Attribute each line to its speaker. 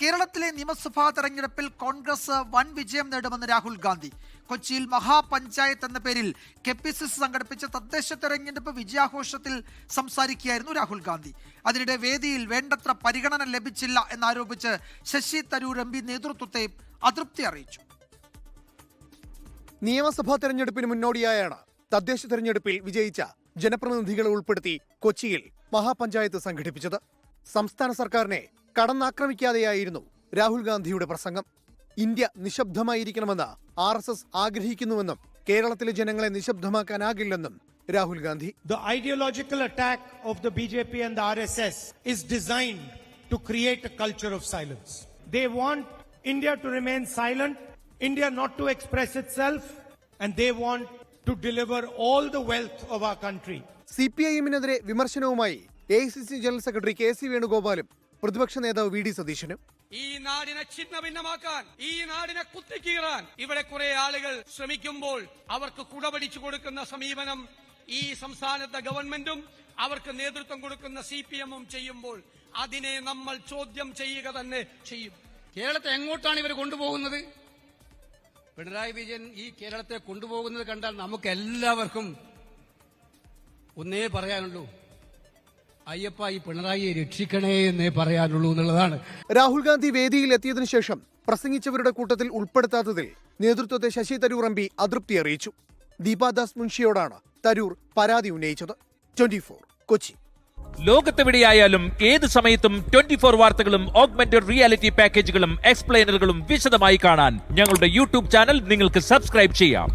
Speaker 1: കേരളത്തിലെ നിയമസഭാ തെരഞ്ഞെടുപ്പിൽ കോൺഗ്രസ് വൻ വിജയം നേടുമെന്ന് രാഹുൽ ഗാന്ധി. കൊച്ചിയിൽ മഹാപഞ്ചായത്ത് എന്ന പേരിൽ കെ പി സി സി സംഘടിപ്പിച്ച തദ്ദേശ തെരഞ്ഞെടുപ്പ് വിജയാഘോഷത്തിൽ സംസാരിക്കുകയായിരുന്നു രാഹുൽ ഗാന്ധി. അതിനിടെ വേദിയിൽ വേണ്ടത്ര പരിഗണന ലഭിച്ചില്ല എന്നാരോപിച്ച് ശശി തരൂർ എം പി നേതൃത്വത്തെ അതൃപ്തി അറിയിച്ചു.
Speaker 2: നിയമസഭാ തെരഞ്ഞെടുപ്പിന് മുന്നോടിയായാണ് തദ്ദേശ തെരഞ്ഞെടുപ്പിൽ വിജയിച്ച ജനപ്രതിനിധികളെ ഉൾപ്പെടുത്തി കൊച്ചിയിൽ മഹാപഞ്ചായത്ത് സംഘടിപ്പിച്ചത്. സംസ്ഥാന സർക്കാരിനെ കടന്നാക്രമിക്കാതെയായിരുന്നു രാഹുൽ ഗാന്ധിയുടെ പ്രസംഗം. ഇന്ത്യ നിശബ്ദമായിരിക്കണമെന്ന് ആർ എസ് എസ് ആഗ്രഹിക്കുന്നുവെന്നും കേരളത്തിലെ ജനങ്ങളെ നിശബ്ദമാക്കാനാകില്ലെന്നും Rahul Gandhi.
Speaker 3: The ideological attack of the B J P and R S S is designed to create a culture of silence they want India to remain silent India not to express itself and they want to deliver all the wealth of our country
Speaker 2: C P I എമ്മിനെതിരെ വിമർശനവുമായി A I C C general secretary K C വേണുഗോപാലും പ്രതിപക്ഷ നേതാവ് V D സതീശനും.
Speaker 4: ഈ നാടിനെ ഛിന്ന ഭിന്നമാക്കാൻ ഈ നാടിനെ കുത്തിക്കീറാൻ ഇവിടെ കുറെ ആളുകൾ ശ്രമിക്കുമ്പോൾ അവർക്ക് കുടപിടിച്ചു കൊടുക്കുന്ന സമീപനം ഈ സംസ്ഥാനത്തെ ഗവൺമെന്റും അവർക്ക് നേതൃത്വം കൊടുക്കുന്ന സി പി എമ്മും ചെയ്യുമ്പോൾ അതിനെ നമ്മൾ ചോദ്യം ചെയ്യുക തന്നെ ചെയ്യും. കേരളത്തെ എങ്ങോട്ടാണ് ഇവർ കൊണ്ടുപോകുന്നത്? പിണറായി വിജയൻ ഈ കേരളത്തെ കൊണ്ടുപോകുന്നത് കണ്ടാൽ നമുക്ക് എല്ലാവർക്കും ഒന്നേ പറയാനുള്ളൂ. അയ്യപ്പ ഈ പിണറായിയെ രക്ഷിക്കണേ എന്നേ പറയാനുള്ളൂ എന്നുള്ളതാണ്.
Speaker 2: രാഹുൽ ഗാന്ധി വേദിയിൽ എത്തിയതിനു ശേഷം പ്രസംഗിച്ചവരുടെ കൂട്ടത്തിൽ ഉൾപ്പെടുത്താത്തതിൽ നേതൃത്വത്തെ ശശി തരൂർ എം പി അതൃപ്തി അറിയിച്ചു. ദീപാദാസ് മുൻഷിയോടാണ് തരൂർ പരാതി ഉന്നയിച്ചത്. ട്വന്റി കൊച്ചി.
Speaker 5: ലോകത്തെവിടെയായാലും ഏത് സമയത്തും ട്വന്റി ഫോർ വാർത്തകളും ഓഗ്മെന്റഡ് റിയാലിറ്റി പാക്കേജുകളും എക്സ്പ്ലെയിനറുകളും വിശദമായി കാണാൻ ഞങ്ങളുടെ യൂട്യൂബ് ചാനൽ നിങ്ങൾക്ക് സബ്സ്ക്രൈബ് ചെയ്യാം.